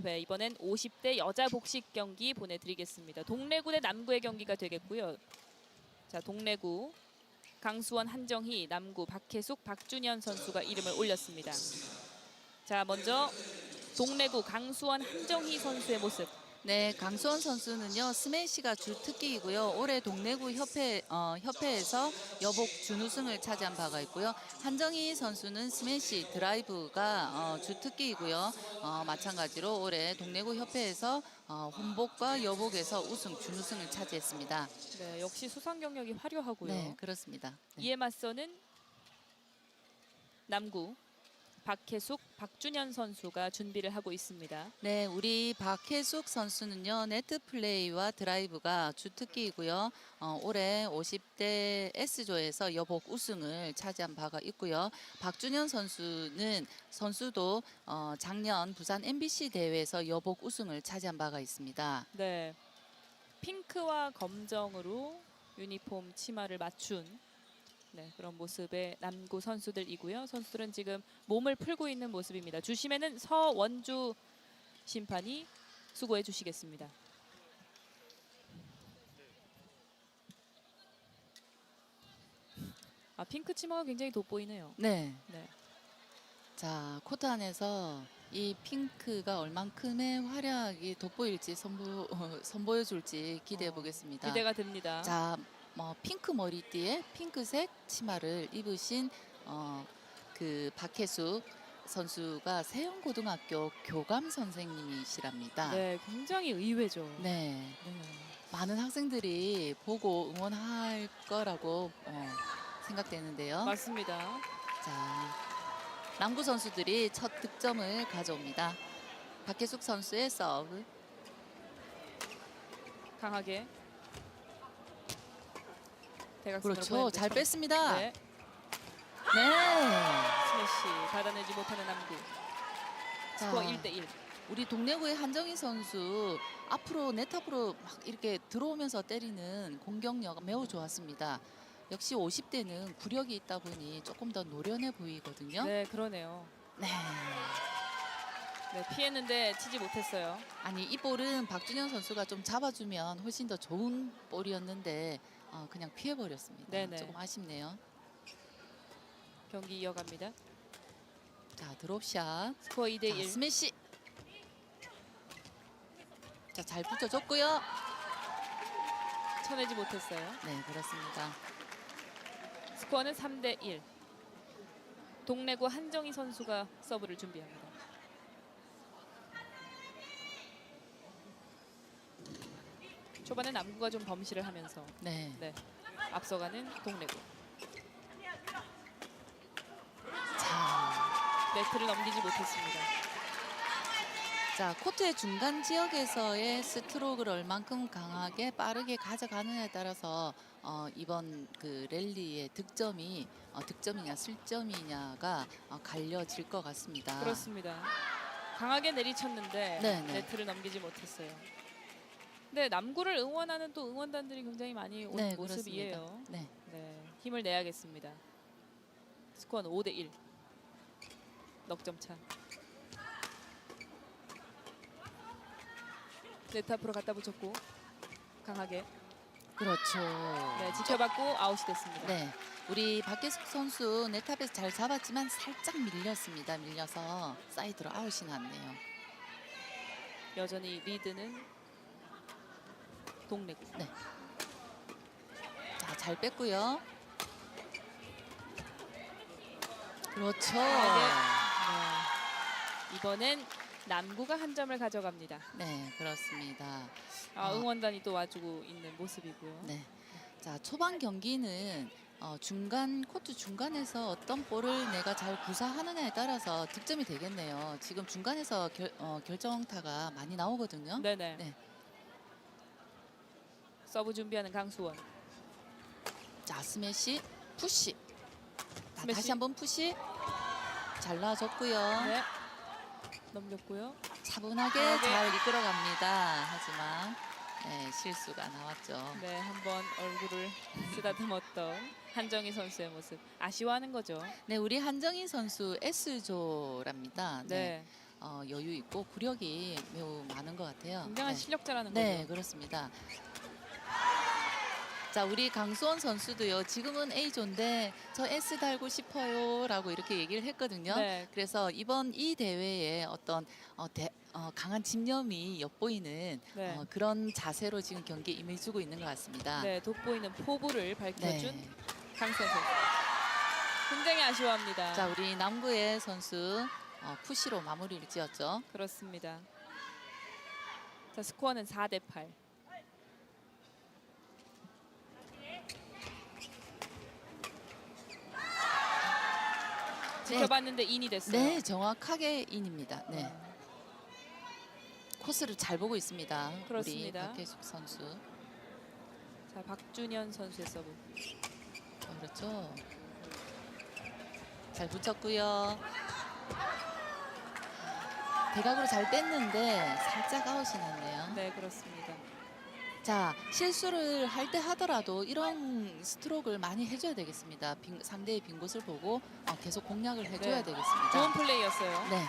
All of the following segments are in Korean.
대회 이번엔 50대 여자 복식 경기 보내드리겠습니다. 동래구 대 남구의 경기가 되겠고요. 자 동래구 강수원 한정희 남구 박혜숙 박준현 선수가 이름을 올렸습니다. 자 먼저 동래구 강수원 한정희 선수의 모습. 네, 강수원 선수는요 스매시가 주 특기이고요. 올해 동래구 협회 어, 협회에서 여복 준우승을 차지한 바가 있고요. 한정희 선수는 스매시 드라이브가 어, 주 특기이고요. 어, 마찬가지로 올해 동래구 협회에서 어, 혼복과 여복에서 우승 준우승을 차지했습니다. 네 역시 수상 경력이 화려하고요. 네, 그렇습니다. 네. 이에 맞서는 남구 박혜숙 박준현 선수가 준비를 하고 있습니다. 네, 우리 박혜숙 선수는요 네트 플레이와 드라이브가 주특기이고요. 어, 올해 50대 S조에서 여복 우승을 차지한 바가 있고요. 박준현 선수는 선수도 어, 작년 부산 MBC 대회에서 여복 우승을 차지한 바가 있습니다. 네. 핑크와 검정으로 유니폼 치마를 맞춘 네, 그런 모습의 남구 선수들이고요. 선수들은 지금 몸을 풀고 있는 모습입니다. 주심에는 서원주 심판이 수고해 주시겠습니다. 아, 핑크 치마가 굉장히 돋보이네요. 네, 네. 자 코트 안에서 이 핑크가 얼만큼의 활약이 돋보일지 선보, 어, 선보여줄지 기대해 어, 보겠습니다. 기대가 됩니다. 자, 뭐 핑크 머리띠에 핑크색 치마를 입으신 어, 그 박혜수 선수가 세영고등학교 교감 선생님이시랍니다. 네, 굉장히 의외죠. 네, 네. 많은 학생들이 보고 응원할 거라고 어, 생각되는데요. 맞습니다. 자, 남구 선수들이 첫 득점을 가져옵니다. 박혜숙 선수의 서브. 강하게 대각선으로 그렇죠. 잘. 뺐습니다. 네, 네. 스매시 받아내지 못하는 남구. 자, 스코어 1대 1. 우리 동래구의 한정희 선수 앞으로 네탑으로 막 이렇게 들어오면서 때리는 공격력 매우 좋았습니다. 역시 50대는 구력이 있다 보니 조금 더 노련해 보이거든요. 네, 그러네요. 네. 네, 피했는데 치지 못했어요. 아니 이 볼은 박준현 선수가 좀 잡아주면 훨씬 더 좋은 볼이었는데 어, 그냥 피해버렸습니다. 네네. 조금 아쉽네요. 경기 이어갑니다. 자 드롭샷. 스코어 2대 자, 1. 스매시. 자 잘 붙여줬고요. 쳐내지 못했어요. 네 그렇습니다. 스코어는 3 대 1. 동래구 한정희 선수가 서브를 준비합니다. 초반에 남구가 좀 범실을 하면서 네. 네, 앞서가는 동래구. 자. 네트를 넘기지 못했습니다. 자 코트의 중간 지역에서의 스트로크를 얼만큼 강하게 빠르게 가져가느냐에 따라서 어, 이번 그 랠리의 득점이 어, 득점이냐 슬점이냐가 어, 갈려질 것 같습니다. 그렇습니다. 강하게 내리쳤는데 네 네. 네트를 넘기지 못했어요. 네, 남구를 응원하는 또 응원단들이 굉장히 많이 온 네 모습이에요. 네. 네, 힘을 내야겠습니다. 스코어는 5 대 1. 넉점 차. 네트 앞으로 갖다 붙였고 강하게 그렇죠. 네, 지켜봤고 아웃이 됐습니다. 네. 우리 박계숙 선수 네탑에서 잘 잡았지만 살짝 밀렸습니다. 밀려서 사이드로 아웃이 났네요. 여전히 리드는 동래구. 네. 자, 잘 뺐고요. 그렇죠. 네. 이번엔 남구가 한 점을 가져갑니다. 네, 그렇습니다. 아, 어. 응원단이 또 와주고 있는 모습이고요. 네. 자, 초반 경기는 어, 중간 코트 중간에서 어떤 볼을 내가 잘 구사하느냐에 따라서 득점이 되겠네요. 지금 중간에서 결, 어, 결정타가 많이 나오거든요. 네네. 네. 서브 준비하는 강수원. 자, 스매시 푸시. 자, 스매시. 다시 한번 푸시. 잘 놔줬고요. 네. 넘겼고요. 차분하게 네. 잘 이끌어갑니다. 하지만 네, 실수가 나왔죠. 네, 한번 얼굴을 쓰다듬었던 한정희 선수의 모습. 아쉬워하는 거죠. 네, 우리 한정희 선수 S조랍니다. 네. 네. 어, 여유 있고 구력이 매우 많은 것 같아요. 굉장한 네. 실력자라는 네, 거죠. 그렇습니다. 자, 우리 강수원 선수도요. 지금은 A조인데 저 S 달고 싶어요라고 이렇게 얘기를 했거든요. 네. 그래서 이번 이 대회에 어떤 어, 대- 어, 강한 집념이 엿보이는 네. 어, 그런 자세로 지금 경기에 임해주고 있는 것 같습니다. 네, 돋보이는 포부를 밝혀준 네. 강수원 선수. 굉장히 아쉬워합니다. 자, 우리 남구의 선수 어, 푸시로 마무리를 지었죠. 그렇습니다. 자, 스코어는 4 대 8. 지켜봤는데 인이 됐어요. 네, 정확하게 인입니다. 네. 코스를 잘 보고 있습니다. 그렇습니다. 우리 박혜숙 선수. 자, 박준현 선수의 서브. 어, 그렇죠. 잘 붙였고요. 대각으로 잘 뺐는데 살짝 아웃이 났네요. 네, 그렇습니다. 자, 실수를 할 때 하더라도 이런 스트로크를 많이 해줘야 되겠습니다. 빈- 상대의 빈 곳을 보고 어, 계속 공략을 해줘야 네. 되겠습니다. 좋은 플레이였어요. 네,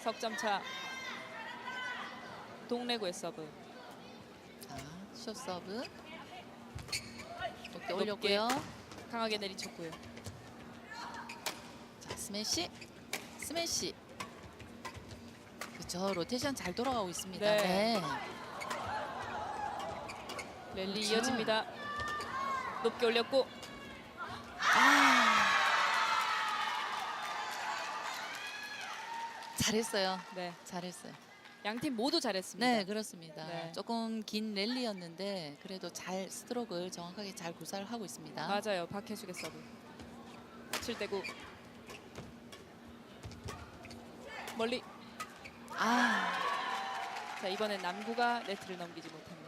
석점 차. 동래구의 서브. 자, 숏 서브. 높게 높게. 올렸고요. 강하게 내리쳤고요. 자, 스매시, 스매시. 그렇죠. 로테이션 잘 돌아가고 있습니다. 네. 네. 랠리 그렇죠. 이어집니다. 높게 올렸고 아. 잘했어요. 네, 잘했어요. 양 팀 모두 잘했습니다. 네, 그렇습니다. 네. 조금 긴 랠리였는데 그래도 잘 스트로크를 정확하게 잘 구사를 하고 있습니다. 맞아요. 박혜숙의 서브. 7대 9. 멀리. 아, 자, 이번엔 남구가 네트를 넘기지 못합니다.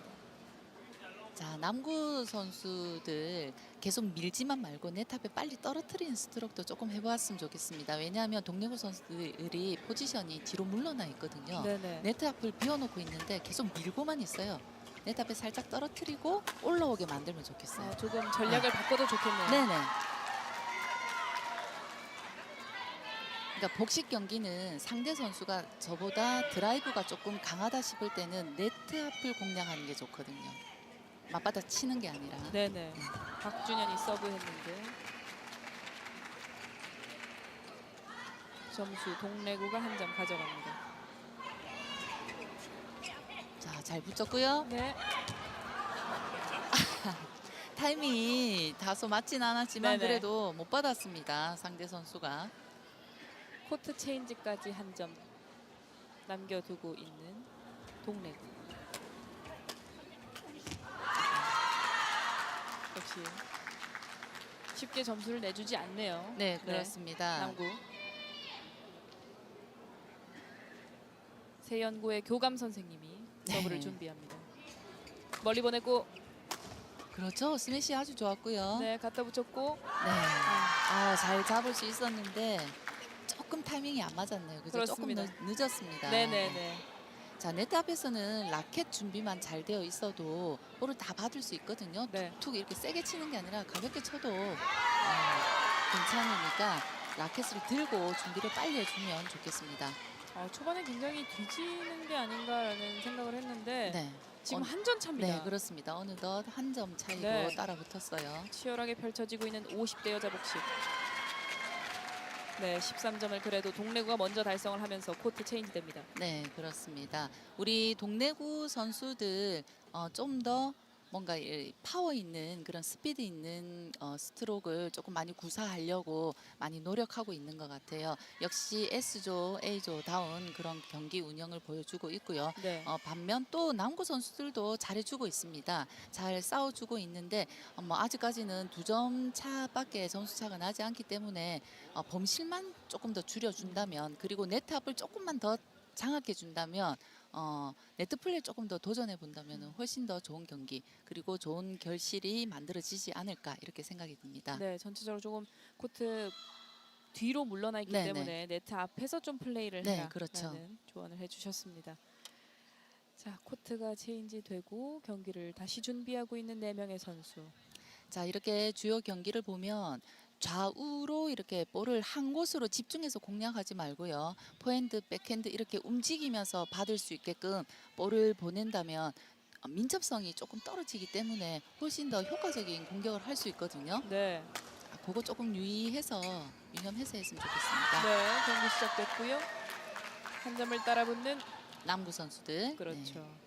자 남구 선수들 계속 밀지만 말고 네탑에 빨리 떨어뜨리는 스트로크도 조금 해보았으면 좋겠습니다. 왜냐하면 동래구 선수들이 포지션이 뒤로 물러나 있거든요. 네, 네. 네트 앞을 비워놓고 있는데 계속 밀고만 있어요. 네트 앞에 살짝 떨어뜨리고 올라오게 만들면 좋겠어요. 아, 조금 전략을 바꿔도 좋겠네요. 네네. 그러니까 복식 경기는 상대 선수가 저보다 드라이브가 조금 강하다 싶을 때는 네트 앞을 공략하는 게 좋거든요. 맞받아 치는 게 아니라. 네, 네. 박준현이 서브했는데 점수 동래구가 한 점 가져갑니다. 자, 잘 붙였고요. 네. 타이밍이 다소 맞진 않았지만 네네. 그래도 못 받았습니다. 상대 선수가. 코트 체인지까지 한 점 남겨두고 있는 동래구. 역시 쉽게 점수를 내주지 않네요. 네, 그렇습니다. 남구. 세연고의 교감 선생님이 서브를 네. 준비합니다. 멀리 보내고 그렇죠. 스매시 아주 좋았고요. 네. 네 갖다 붙였고 아, 잘 잡을 수 있었는데 조금 타이밍이 안 맞았네요. 그죠? 조금 그렇습니다. 늦, 늦었습니다. 네네네 자, 네트 앞에서는 라켓 준비만 잘 되어 있어도 볼을 다 받을 수 있거든요. 네. 툭 이렇게 세게 치는 게 아니라 가볍게 쳐도 어, 괜찮으니까 라켓을 들고 준비를 빨리 해주면 좋겠습니다. 아, 초반에 굉장히 뒤지는 게 아닌가라는 생각을 했는데 네, 지금 어, 한점 차입니다. 네 그렇습니다. 어느덧 한 점 차이로 네. 따라 붙었어요. 치열하게 펼쳐지고 있는 50대 여자 복식. 네, 13점을 그래도 동래구가 먼저 달성을 하면서 코트 체인지 됩니다. 네, 그렇습니다. 우리 동래구 선수들 어, 좀더 뭔가 이 파워 있는 그런 스피드 있는 어, 스트로크를 조금 많이 구사하려고 많이 노력하고 있는 것 같아요. 역시 S조, A조 다운 그런 경기 운영을 보여주고 있고요. 네. 어, 반면 또 남구 선수들도 잘해주고 있습니다. 잘 싸워주고 있는데 어, 뭐 아직까지는 두 점 차밖에 점수 차가 나지 않기 때문에 어, 범실만 조금 더 줄여준다면 그리고 네트 앞을 조금만 더 장악해 준다면 어, 네트 플레이 조금 더 도전해 본다면 훨씬 더 좋은 경기 그리고 좋은 결실이 만들어지지 않을까 이렇게 생각이 듭니다. 네, 전체적으로 조금 코트 뒤로 물러나 있기 네, 때문에 네트 앞에서 좀 플레이를 네, 해라라는 그렇죠. 조언을 해주셨습니다. 자, 코트가 체인지 되고 경기를 다시 준비하고 있는 네 명의 선수. 자 이렇게 주요 경기를 보면 좌우로 이렇게 볼을 한 곳으로 집중해서 공략하지 말고요. 포핸드, 백핸드 이렇게 움직이면서 받을 수 있게끔 볼을 보낸다면 어, 민첩성이 조금 떨어지기 때문에 훨씬 더 효과적인 공격을 할 수 있거든요. 네. 아, 그거 조금 유의해서 유념해서 했으면 좋겠습니다. 네, 경기 시작됐고요. 한 점을 따라붙는 남구 선수들. 그렇죠. 네.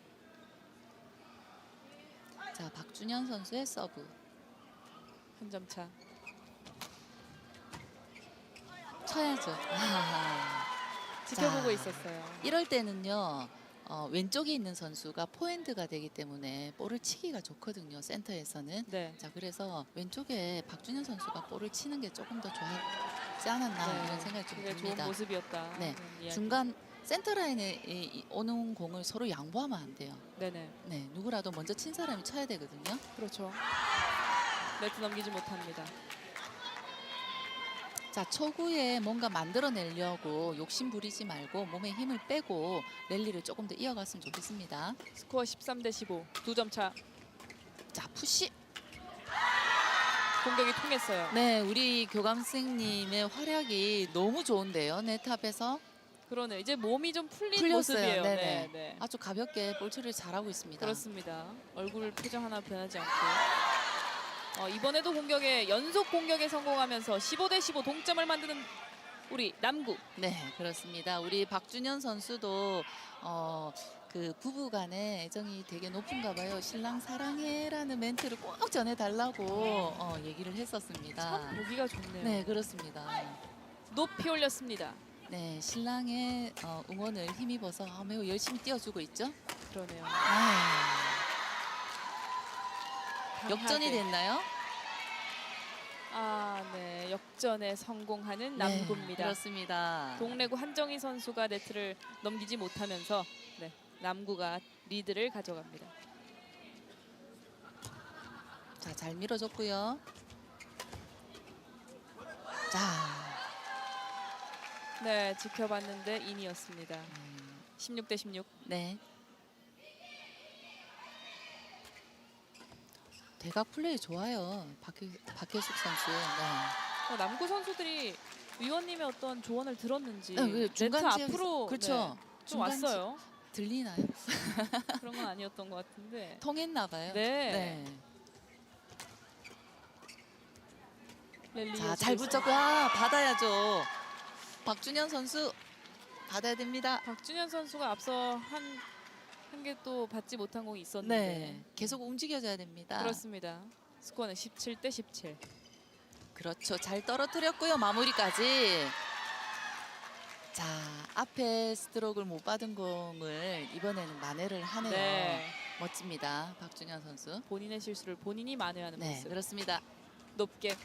자, 박준현 선수의 서브. 한 점 차. 쳐야죠. 지켜보고 자. 있었어요. 이럴 때는요. 어, 왼쪽에 있는 선수가 포핸드가 되기 때문에 볼을 치기가 좋거든요. 센터에서는. 네. 자, 그래서 왼쪽에 박준현 선수가 볼을 치는 게 조금 더 좋았지 않았나 네, 이런 생각이 좀 그게 듭니다. 좋은 모습이었다. 네. 중간 센터 라인에 이- 이 오는 공을 서로 양보하면 안 돼요. 네네. 네, 누구라도 먼저 친 사람이 쳐야 되거든요. 그렇죠. 네트 넘기지 못합니다. 자, 초구에 뭔가 만들어내려고 욕심 부리지 말고 몸에 힘을 빼고 랠리를 조금 더 이어갔으면 좋겠습니다. 스코어 13 대 15. 두 점 차. 자, 푸시. 공격이 통했어요. 네, 우리 교감생님의 활약이 너무 좋은데요. 네 탑에서 그러네. 이제 몸이 좀 풀린 풀렸어요. 모습이에요. 네네. 네, 네. 아주 가볍게 볼 처리를 잘하고 있습니다. 그렇습니다. 얼굴 표정 하나 변하지 않고. 어, 이번에도 공격에 연속 공격에 성공하면서 15 대 15 동점을 만드는 우리 남구. 네, 그렇습니다. 우리 박준현 선수도 어, 그 부부 간의 애정이 되게 높은가 봐요. 신랑 사랑해라는 멘트를 꼭 전해달라고 어, 얘기를 했었습니다. 참 보기가 좋네요. 네, 그렇습니다. 높이 올렸습니다. 네, 신랑의 어, 응원을 힘입어서 아, 매우 열심히 뛰어주고 있죠. 그러네요. 아, 역전이. 됐나요? 아, 네. 역전에 성공하는 네, 남구입니다. 그렇습니다. 동래구 한정희 선수가 네트를 넘기지 못하면서 네, 남구가 리드를 가져갑니다. 자, 잘 밀어줬고요. 자, 네, 지켜봤는데 인이었습니다. 음, 16 대 16. 네. 대각 플레이 좋아요. 박효, 박효숙 선수. 네. 어, 남구 선수들이 위원님의 어떤 조언을 들었는지 네, 그 네트 중간 지역에서- 앞으로 그렇죠. 네, 좀 중간 지- 왔어요. 들리나요? 그런 건 아니었던 것 같은데. 통했나 봐요. 네. 랠리 자, 이어지고 잘. 붙잡고 아, 받아야죠. 박준현 선수 받아야 됩니다. 박준현 선수가 앞서 한 한 개 또 받지 못한 공이 있었는데 네. 계속 움직여줘야 됩니다. 그렇습니다. 스코어는 17 대 17. 그렇죠. 잘 떨어뜨렸고요. 마무리까지. 자, 앞에 스트로크를 못 받은 공을 이번에는 만회를 하네요. 네. 멋집니다. 박준현 선수. 본인의 실수를 본인이 만회하는 네, 모습. 그렇습니다. 높게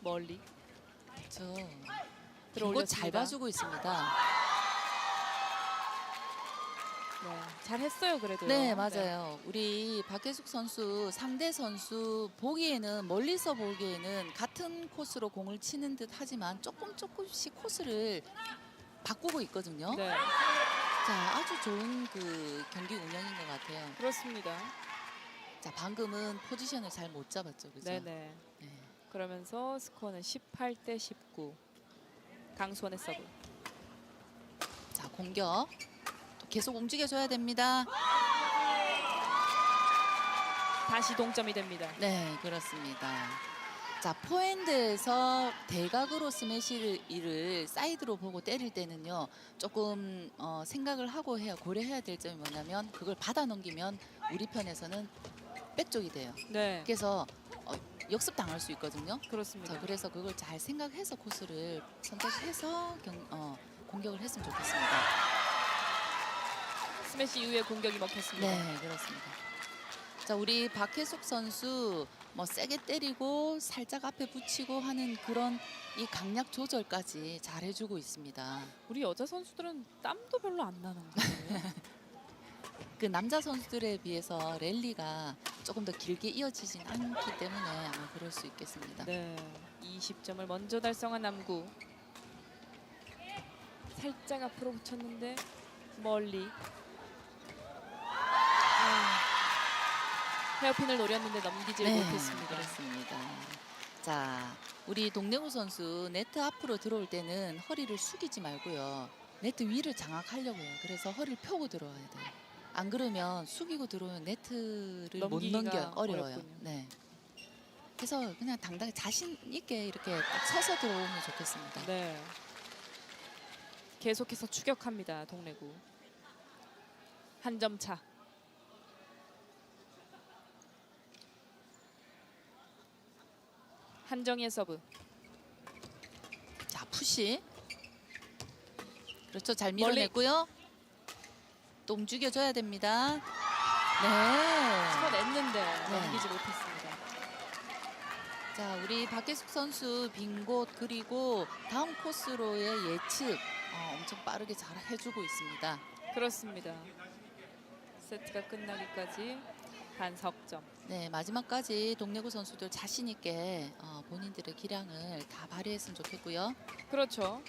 멀리 그렇죠. 들어올렸습니다. 잘 봐주고 있습니다. 네, 잘했어요 그래도. 네, 맞아요. 우리 박혜숙 선수 상대 선수 보기에는 멀리서 보기에는 같은 코스로 공을 치는 듯 하지만 조금 조금씩 코스를 바꾸고 있거든요. 네, 자, 아주 좋은 그 경기 운영인 것 같아요. 그렇습니다. 자, 방금은 포지션을 잘 못 잡았죠, 그죠? 네, 네. 네. 그러면서 스코어는 18 대 19. 강수원의 서브. 자, 공격 또 계속 움직여줘야 됩니다. 다시 동점이 됩니다. 네, 그렇습니다. 자, 포핸드에서 대각으로 스매시를 사이드로 보고 때릴 때는요, 조금 어, 생각을 하고 해야 고려해야 될 점이 뭐냐면 그걸 받아 넘기면 우리 편에서는 백쪽이 돼요. 네, 그래서 어, 역습 당할 수 있거든요. 그렇습니다. 자, 그래서 그걸 잘 생각해서 코스를 선택해서 경, 어, 공격을 했으면 좋겠습니다. 스매시 이후에 공격이 먹혔습니다. 네, 그렇습니다. 자, 우리 박혜숙 선수 뭐 세게 때리고 살짝 앞에 붙이고 하는 그런 이 강약 조절까지 잘 해주고 있습니다. 우리 여자 선수들은 땀도 별로 안 나는 거예요. 그 남자 선수들에 비해서 랠리가 조금 더 길게 이어지진 않기 때문에 아마 그럴 수 있겠습니다. 네, 20점을 먼저 달성한 남구. 살짝 앞으로 붙였는데 멀리. 헤어핀을 노렸는데 넘기지 네, 못했습니다. 그렇습니다. 자, 우리 동래구 선수 네트 앞으로 들어올 때는 허리를 숙이지 말고요. 네트 위를 장악하려고 해요. 그래서 허리를 펴고 들어와야 돼요. 안 그러면 숙이고 들어오면 네트를 못 넘겨 어려워요. 어렵군요. 네. 그래서 그냥 당당히 자신 있게 이렇게 딱 서서 들어오면 좋겠습니다. 네. 계속해서 추격합니다. 동래구. 한 점 차. 한정희의 서브. 자, 푸시. 그렇죠. 잘 밀어냈고요. 또 움직여줘야 됩니다. 네. 쳐냈는데 넘기지 못했습니다. 자, 우리 박계숙 선수 빈 곳 그리고 다음 코스로의 예측 어, 엄청 빠르게 잘 해주고 있습니다. 그렇습니다. 세트가 끝나기까지 반석점. 네, 마지막까지 동래구 선수들 자신 있게 어, 본인들의 기량을 다 발휘했으면 좋겠고요. 그렇죠.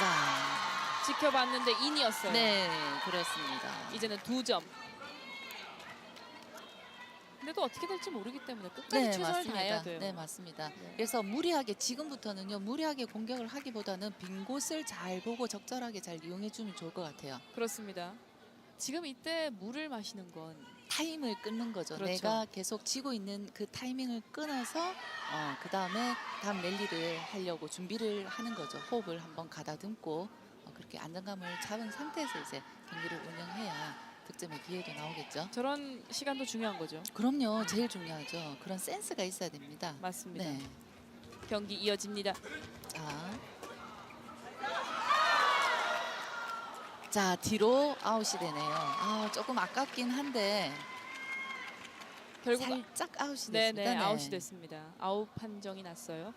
자, 지켜봤는데 인이었어요. 네, 그렇습니다. 이제는 두 점. 근데 또 어떻게 될지 모르기 때문에 끝까지 네, 최선을 다해야 맞습니다. 돼요. 네, 맞습니다. 네. 그래서 무리하게 지금부터는요, 무리하게 공격을 하기보다는 빈 곳을 잘 보고 적절하게 잘 이용해 주면 좋을 것 같아요. 그렇습니다. 지금 이때 물을 마시는 건 타임을 끊는 거죠. 그렇죠. 내가 계속 지고 있는 그 타이밍을 끊어서 어, 그 다음에 다음 랠리를 하려고 준비를 하는 거죠. 호흡을 한번 가다듬고 어, 그렇게 안정감을 잡은 상태에서 이제 경기를 운영해야 득점의 기회도 나오겠죠. 저런 시간도 중요한 거죠. 그럼요, 제일 중요하죠. 그런 센스가 있어야 됩니다. 맞습니다. 네, 경기 이어집니다. 자. 자 뒤로 아웃이 되네요. 아 조금 아깝긴 한데 결국 살짝 아웃이 됐습니다. 네네 아웃이 됐습니다. 아웃 판정이 났어요.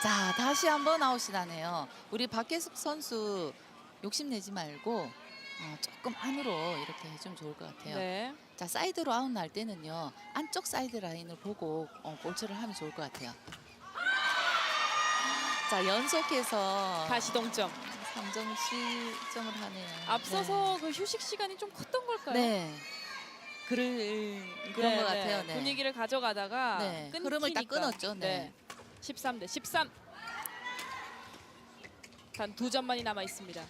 자 다시 한번 아웃이 나네요. 우리 박계숙 선수 욕심내지 말고 어, 조금 안으로 이렇게 해주면 좋을 것 같아요. 네. 자 사이드로 아웃 날 때는요 안쪽 사이드 라인을 보고 어, 볼처를 하면 좋을 것 같아요. 자 연속해서 다시 동점. 3점 실점을 하네요. 앞서서 그 휴식 시간이 좀 컸던 걸까요? 네. 그럴 그런 네, 것 네. 같아요. 네. 분위기를 가져가다가 네, 끊기니까. 흐름을 딱 끊었죠. 네. 13 대 13. 단 두 점만이 남아 있습니다.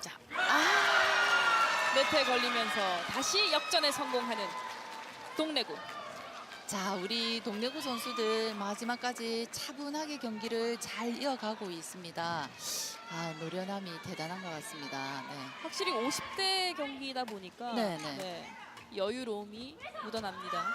자, 아, 네트에 걸리면서 다시 역전에 성공하는 동래구. 자 우리 동래구 선수들 마지막까지 차분하게 경기를 잘 이어가고 있습니다. 아 노련함이 대단한 것 같습니다. 네. 확실히 50대 경기다 보니까 네, 네. 여유로움이 묻어납니다.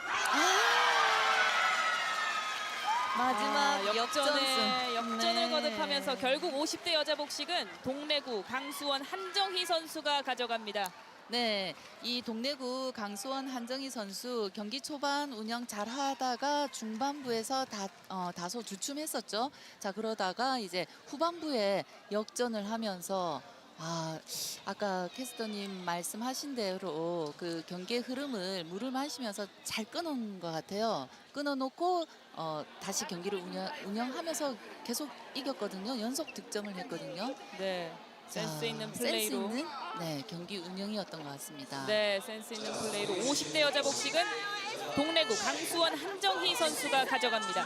마지막 아, 역전에 역전승. 역전을 네. 거듭하면서 결국 50대 여자 복식은 동래구 강수원 한정희 선수가 가져갑니다. 네, 이 동래구 강수원 한정희 선수 경기 초반 운영 잘 하다가 중반부에서 다, 어, 다소 주춤했었죠. 자, 그러다가 이제 후반부에 역전을 하면서 아, 아까 캐스터님 말씀하신 대로 그 경기의 흐름을 물을 마시면서 잘 끊은 것 같아요. 끊어놓고 어, 다시 경기를 운영, 운영하면서 계속 이겼거든요. 연속 득점을 했거든요. 네. 센스 자, 있는 센스 플레이로 있는 네, 경기 운영이었던 것 같습니다. 네, 센스 있는 플레이로 50대 여자 복식은 동래구 강수원 한정희 선수가 가져갑니다.